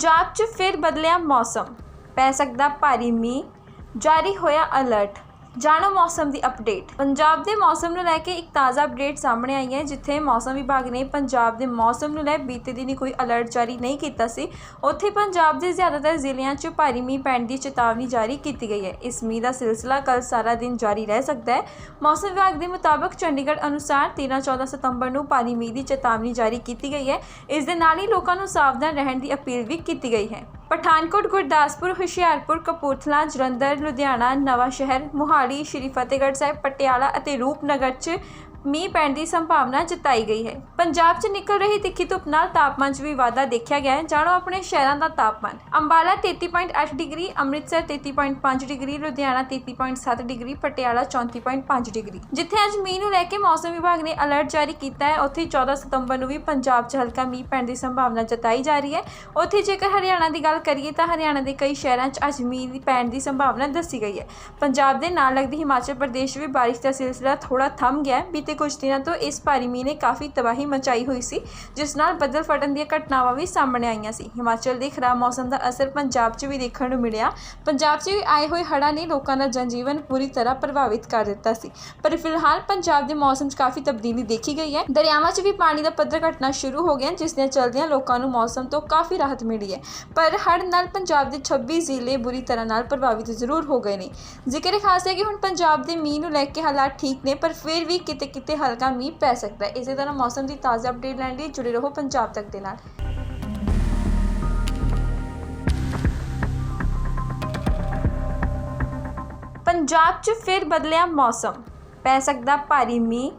ਪੰਜਾਬ 'ਚ ਫਿਰ ਬਦਲਿਆ ਮੌਸਮ। ਪੈ ਸਕਦਾ ਭਾਰੀ ਮੀਂਹ। ਜਾਰੀ ਹੋਇਆ ਅਲਰਟ ਜਾਣੋ ਮੌਸਮ ਦੀ ਅਪਡੇਟ ਪੰਜਾਬ ਦੇ ਮੌਸਮ ਨੂੰ ਲੈ ਕੇ ਇੱਕ ਤਾਜ਼ਾ ਅਪਡੇਟ ਸਾਹਮਣੇ ਆਈ ਹੈ, ਜਿੱਥੇ ਮੌਸਮ ਵਿਭਾਗ ਨੇ ਪੰਜਾਬ ਦੇ ਮੌਸਮ ਨੂੰ ਲੈ ਬੀਤੇ ਦਿਨੀ ਕੋਈ ਅਲਰਟ ਜਾਰੀ ਨਹੀਂ ਕੀਤਾ ਸੀ। ਉੱਥੇ ਪੰਜਾਬ ਦੇ ਜ਼ਿਆਦਾਤਰ ਜ਼ਿਲ੍ਹਿਆਂ 'ਚ ਭਾਰੀ ਮੀਂਹ ਪੈਣ ਦੀ ਚੇਤਾਵਨੀ ਜਾਰੀ ਕੀਤੀ ਗਈ ਹੈ। ਇਸ ਮੀਂਹ ਦਾ ਸਿਲਸਿਲਾ ਕੱਲ ਸਾਰਾ ਦਿਨ ਜਾਰੀ ਰਹਿ ਸਕਦਾ ਹੈ। ਮੌਸਮ ਵਿਭਾਗ ਦੇ ਮੁਤਾਬਕ ਚੰਡੀਗੜ੍ਹ ਅਨੁਸਾਰ 13-14 ਸਤੰਬਰ ਨੂੰ ਭਾਰੀ ਮੀਂਹ ਦੀ ਚੇਤਾਵਨੀ ਜਾਰੀ ਕੀਤੀ ਗਈ ਹੈ। ਇਸ ਦੇ ਨਾਲ ਹੀ ਲੋਕਾਂ ਨੂੰ ਸਾਵਧਾਨ ਰਹਿਣ ਦੀ ਅਪੀਲ ਵੀ ਕੀਤੀ ਗਈ ਹੈ। ਪਠਾਨਕੋਟ, ਗੁਰਦਾਸਪੁਰ, ਹੁਸ਼ਿਆਰਪੁਰ, ਕਪੂਰਥਲਾ, ਜਲੰਧਰ, ਲੁਧਿਆਣਾ ਨਵਾਂ ਸ਼ਹਿਰ ਮੁਹਾਲੀ, ਸ਼੍ਰੀ ਫਤਿਹਗੜ੍ਹ ਸਾਹਿਬ, ਪਟਿਆਲਾ ਅਤੇ ਰੂਪਨਗਰ 'ਚ ਮੀਂਹ ਪੈਣ ਦੀ ਸੰਭਾਵਨਾ ਜਤਾਈ ਗਈ ਹੈ। ਪੰਜਾਬ 'ਚ ਨਿਕਲ ਰਹੀ ਤਿੱਖੀ ਧੁੱਪ ਨਾਲ ਤਾਪਮਾਨ 'ਚ ਵੀ ਵਾਧਾ ਦੇਖਿਆ ਗਿਆ ਹੈ। ਜਾਣੋ ਆਪਣੇ ਸ਼ਹਿਰਾਂ ਦਾ ਤਾਪਮਾਨ। Ambala 33.8 degree, Amritsar 33.5 degree, Ludhiana 33.7 degree, Patiala 34.5 degree. ਜਿੱਥੇ ਅੱਜ ਮੀਂਹ ਨੂੰ ਲੈ ਕੇ ਮੌਸਮ ਵਿਭਾਗ ਨੇ ਅਲਰਟ ਜਾਰੀ ਕੀਤਾ ਹੈ। ਉੱਥੇ 14 ਸਤੰਬਰ ਨੂੰ ਵੀ ਪੰਜਾਬ 'ਚ ਹਲਕਾ ਮੀਂਹ ਪੈਣ ਦੀ ਸੰਭਾਵਨਾ ਜਤਾਈ ਜਾ ਰਹੀ ਹੈ। ਉੱਥੇ ਜੇਕਰ ਹਰਿਆਣਾ ਦੀ ਗੱਲ ਕਰੀਏ ਤਾਂ ਹਰਿਆਣਾ ਦੇ ਕਈ ਸ਼ਹਿਰਾਂ 'ਚ ਅੱਜ ਮੀਂਹ ਪੈਣ ਦੀ ਸੰਭਾਵਨਾ ਦੱਸੀ ਗਈ ਹੈ। ਪੰਜਾਬ ਦੇ ਨਾਲ ਲੱਗਦੀ ਹਿਮਾਚਲ ਪ੍ਰਦੇਸ਼ ਵੀ ਬਾਰਿਸ਼ ਦਾ ਸਿਲਸਿਲਾ ਥੋੜਾ ਥਮ ਗਿਆ ਹੈ। ਬੀਤੇ ਕੁਝ ਦਿਨਾਂ ਤੋਂ ਇਸ ਭਾਰੀ ਮੀਂਹ ਨੇ ਕਾਫੀ ਤਬਾਹੀ ਮਚਾਈ ਹੋਈ ਸੀ, ਜਿਸ ਨਾਲ ਬੱਦਲ ਫਟਣ ਦੀਆਂ ਘਟਨਾਵਾਂ ਵੀ ਸਾਹਮਣੇ ਆਈਆਂ ਸੀ। ਹਿਮਾਚਲ ਦੇ ਖਰਾਬ ਮੌਸਮ ਦਾ ਅਸਰ ਪੰਜਾਬ 'ਚ ਵੀ ਦੇਖਣ ਨੂੰ ਮਿਲਿਆ। ਪੰਜਾਬ 'ਚ ਵੀ ਆਏ ਹੋਏ ਹੜ੍ਹਾਂ ਨੇ ਲੋਕਾਂ ਦਾ ਜਨਜੀਵਨ ਪੂਰੀ ਤਰ੍ਹਾਂ ਪ੍ਰਭਾਵਿਤ ਕਰ ਦਿੱਤਾ ਸੀ। ਪਰ ਫਿਲਹਾਲ ਪੰਜਾਬ ਦੇ ਮੌਸਮ 'ਚ ਕਾਫੀ ਤਬਦੀਲੀ ਦੇਖੀ ਗਈ ਹੈ। ਦਰਿਆਵਾਂ 'ਚ ਵੀ ਪਾਣੀ ਦਾ ਪੱਧਰ ਘਟਣਾ ਸ਼ੁਰੂ ਹੋ ਗਿਆ, ਜਿਸ ਦੇ ਚਲਦਿਆਂ ਲੋਕਾਂ ਨੂੰ ਮੌਸਮ ਤੋਂ ਕਾਫੀ ਰਾਹਤ ਮਿਲੀ ਹੈ। ਪਰ ਹੜ੍ਹ ਨਾਲ ਪੰਜਾਬ ਦੇ 26 ਜ਼ਿਲ੍ਹੇ ਬੁਰੀ ਤਰ੍ਹਾਂ ਨਾਲ ਪ੍ਰਭਾਵਿਤ ਜ਼ਰੂਰ ਹੋ ਗਏ ਨੇ। ਜ਼ਿਕਰ ਖਾਸ ਹੈ ਕਿ ਹੁਣ ਪੰਜਾਬ ਦੇ ਮੀਂਹ ਨੂੰ ਲੈ ਕੇ ਹਾਲਾਤ ਠੀਕ ਨੇ, ਪਰ ਫਿਰ ਵੀ ਕਿਤੇ ਕਿਤੇ ਹਲਕਾ ਮੀਂਹ ਪੈ ਸਕਦਾ ਹੈ। ਇਸੇ ਤਰ੍ਹਾਂ ਮੌਸਮ ਦੀ ਤਾਜ਼ਾ ਅਪਡੇਟ ਲੈਣ ਲਈ ਜੁੜੇ ਰਹੋ ਪੰਜਾਬ ਤੱਕ ਦੇ ਨਾਲ। ਪੰਜਾਬ 'ਚ ਫਿਰ ਬਦਲਿਆ ਮੌਸਮ। ਪੈ ਸਕਦਾ ਭਾਰੀ ਮੀਂਹ।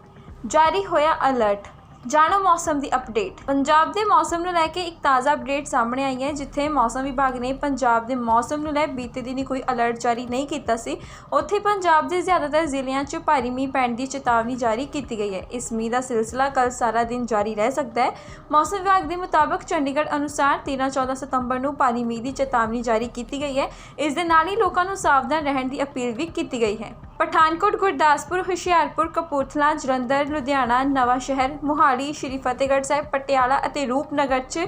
ਜਾਰੀ ਹੋਇਆ ਅਲਰਟ ਜਾਣੋ ਮੌਸਮ ਦੀ ਅਪਡੇਟ। ਪੰਜਾਬ ਦੇ ਮੌਸਮ ਨੂੰ ਲੈ ਕੇ ਇੱਕ ਤਾਜ਼ਾ ਅਪਡੇਟ ਸਾਹਮਣੇ ਆਈ ਹੈ, ਜਿੱਥੇ ਮੌਸਮ ਵਿਭਾਗ ਨੇ ਪੰਜਾਬ ਦੇ ਮੌਸਮ ਨੂੰ ਲੈ ਬੀਤੇ ਦਿਨੀ ਕੋਈ ਅਲਰਟ ਜਾਰੀ ਨਹੀਂ ਕੀਤਾ ਸੀ। ਉੱਥੇ ਪੰਜਾਬ ਦੇ ਜ਼ਿਆਦਾਤਰ ਜ਼ਿਲ੍ਹਿਆਂ 'ਚ ਭਾਰੀ ਮੀਂਹ ਪੈਣ ਦੀ ਚੇਤਾਵਨੀ ਜਾਰੀ ਕੀਤੀ ਗਈ ਹੈ। ਇਸ ਮੀਂਹ ਦਾ ਸਿਲਸਿਲਾ ਕੱਲ ਸਾਰਾ ਦਿਨ ਜਾਰੀ ਰਹਿ ਸਕਦਾ ਹੈ। ਮੌਸਮ ਵਿਭਾਗ ਦੇ ਮੁਤਾਬਕ ਚੰਡੀਗੜ੍ਹ ਅਨੁਸਾਰ 13-14 ਸਤੰਬਰ ਨੂੰ ਭਾਰੀ ਮੀਂਹ ਦੀ ਚੇਤਾਵਨੀ ਜਾਰੀ ਕੀਤੀ ਗਈ ਹੈ। ਇਸ ਦੇ ਨਾਲ ਹੀ ਲੋਕਾਂ ਨੂੰ ਸਾਵਧਾਨ ਰਹਿਣ ਦੀ ਅਪੀਲ ਵੀ ਕੀਤੀ ਗਈ ਹੈ। ਪਠਾਨਕੋਟ, ਗੁਰਦਾਸਪੁਰ, ਹੁਸ਼ਿਆਰਪੁਰ, ਕਪੂਰਥਲਾ, ਜਲੰਧਰ, ਲੁਧਿਆਣਾ ਨਵਾਂ ਸ਼ਹਿਰ ਮੁਹਾਲੀ, ਸ਼੍ਰੀ ਫਤਿਹਗੜ੍ਹ ਸਾਹਿਬ, ਪਟਿਆਲਾ ਅਤੇ ਰੂਪਨਗਰ 'ਚ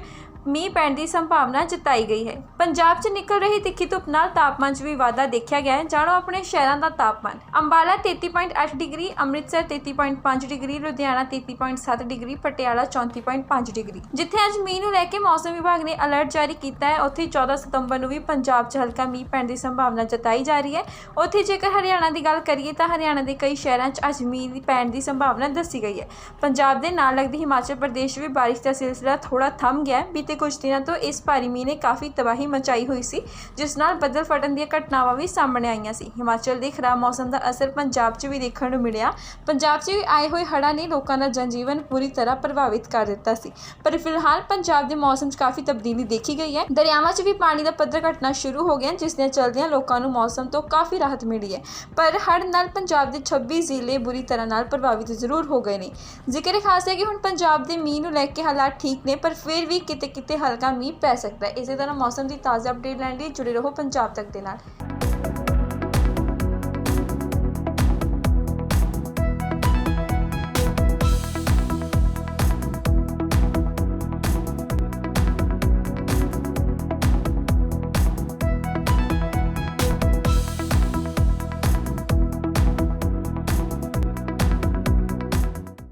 ਮੀਂਹ ਪੈਣ ਦੀ ਸੰਭਾਵਨਾ ਜਤਾਈ ਗਈ ਹੈ। ਪੰਜਾਬ 'ਚ ਨਿਕਲ ਰਹੀ ਤਿੱਖੀ ਧੁੱਪ ਨਾਲ ਤਾਪਮਾਨ 'ਚ ਵੀ ਵਾਧਾ ਦੇਖਿਆ ਗਿਆ ਹੈ। ਜਾਣੋ, ਆਪਣੇ ਸ਼ਹਿਰਾਂ ਦਾ ਤਾਪਮਾਨ। Ambala 33.8 degree, Amritsar 33.5 degree, Ludhiana 33.7 degree, Patiala 34.5 degree. ਜਿੱਥੇ ਅੱਜ ਮੀਂਹ ਨੂੰ ਲੈ ਕੇ ਮੌਸਮ ਵਿਭਾਗ ਨੇ ਅਲਰਟ ਜਾਰੀ ਕੀਤਾ ਹੈ, ਉੱਥੇ 14 ਸਤੰਬਰ ਨੂੰ ਵੀ ਪੰਜਾਬ 'ਚ ਹਲਕਾ ਮੀਂਹ ਪੈਣ ਦੀ ਸੰਭਾਵਨਾ ਜਤਾਈ ਜਾ ਰਹੀ ਹੈ। ਉੱਥੇ ਜੇਕਰ ਹਰਿਆਣਾ ਦੀ ਗੱਲ ਕਰੀਏ ਤਾਂ ਹਰਿਆਣਾ ਦੇ ਕਈ ਸ਼ਹਿਰਾਂ 'ਚ ਅੱਜ ਮੀਂਹ ਪੈਣ ਦੀ ਸੰਭਾਵਨਾ ਦੱਸੀ ਗਈ ਹੈ। ਪੰਜਾਬ ਦੇ ਨਾਲ ਲੱਗਦੀ ਹਿਮਾਚਲ ਪ੍ਰਦੇਸ਼ ਵੀ ਬਾਰਿਸ਼ ਦਾ ਸਿਲਸਿਲਾ ਥੋੜਾ ਥਮ ਗਿਆ ਬੀਤੇ ਬੀਤੇ ਕੁਝ ਦਿਨਾਂ ਤੋਂ ਇਸ ਭਾਰੀ ਮੀਂਹ ਨੇ ਕਾਫੀ ਤਬਾਹੀ ਮਚਾਈ ਹੋਈ ਸੀ, ਜਿਸ ਨਾਲ ਬੱਦਲ ਫਟਣ ਦੀਆਂ ਘਟਨਾਵਾਂ ਵੀ ਸਾਹਮਣੇ ਆਈਆਂ ਸੀ। ਹਿਮਾਚਲ ਦੇ ਖਰਾਬ ਮੌਸਮ ਦਾ ਅਸਰ ਪੰਜਾਬ 'ਚ ਵੀ ਦੇਖਣ ਨੂੰ ਮਿਲਿਆ। ਪੰਜਾਬ 'ਚ ਆਏ ਹੋਏ ਹੜ੍ਹਾਂ ਨੇ ਲੋਕਾਂ ਦਾ ਜਨਜੀਵਨ ਪੂਰੀ ਤਰ੍ਹਾਂ ਪ੍ਰਭਾਵਿਤ ਕਰ ਦਿੱਤਾ ਸੀ। ਪਰ ਫਿਲਹਾਲ ਪੰਜਾਬ ਦੇ ਮੌਸਮ 'ਚ ਕਾਫੀ ਤਬਦੀਲੀ ਦੇਖੀ ਗਈ ਹੈ। ਦਰਿਆਵਾਂ 'ਚ ਵੀ ਪਾਣੀ ਦਾ ਪੱਧਰ ਘਟਣਾ ਸ਼ੁਰੂ ਹੋ ਗਿਆ, ਜਿਸ ਦੇ ਚਲਦਿਆਂ ਲੋਕਾਂ ਨੂੰ ਮੌਸਮ ਤੋਂ ਕਾਫੀ ਰਾਹਤ ਮਿਲੀ ਹੈ। ਪਰ ਹੜ੍ਹ ਨਾਲ ਪੰਜਾਬ ਦੇ 26 ਜ਼ਿਲ੍ਹੇ ਬੁਰੀ ਤਰ੍ਹਾਂ ਨਾਲ ਪ੍ਰਭਾਵਿਤ ਜ਼ਰੂਰ ਹੋ ਗਏ ਨੇ। ਜ਼ਿਕਰ ਖਾਸ ਹੈ ਕਿ ਹੁਣ ਪੰਜਾਬ ਦੇ ਮੀਂਹ ਨੂੰ ਲੈ ਕੇ ਹਾਲਾਤ ਠੀਕ ਨੇ, ਪਰ ਫਿਰ ਵੀ ਕਿਤੇ ਕਿਤੇ ਹਲਕਾ ਮੀਂਹ ਪੈ ਸਕਦਾ ਹੈ। ਇਸੇ ਤਰ੍ਹਾਂ ਮੌਸਮ ਦੀ ਤਾਜ਼ਾ ਅਪਡੇਟ ਲੈਣ ਲਈ ਜੁੜੇ ਰਹੋ ਪੰਜਾਬ ਤੱਕ ਦੇ ਨਾਲ।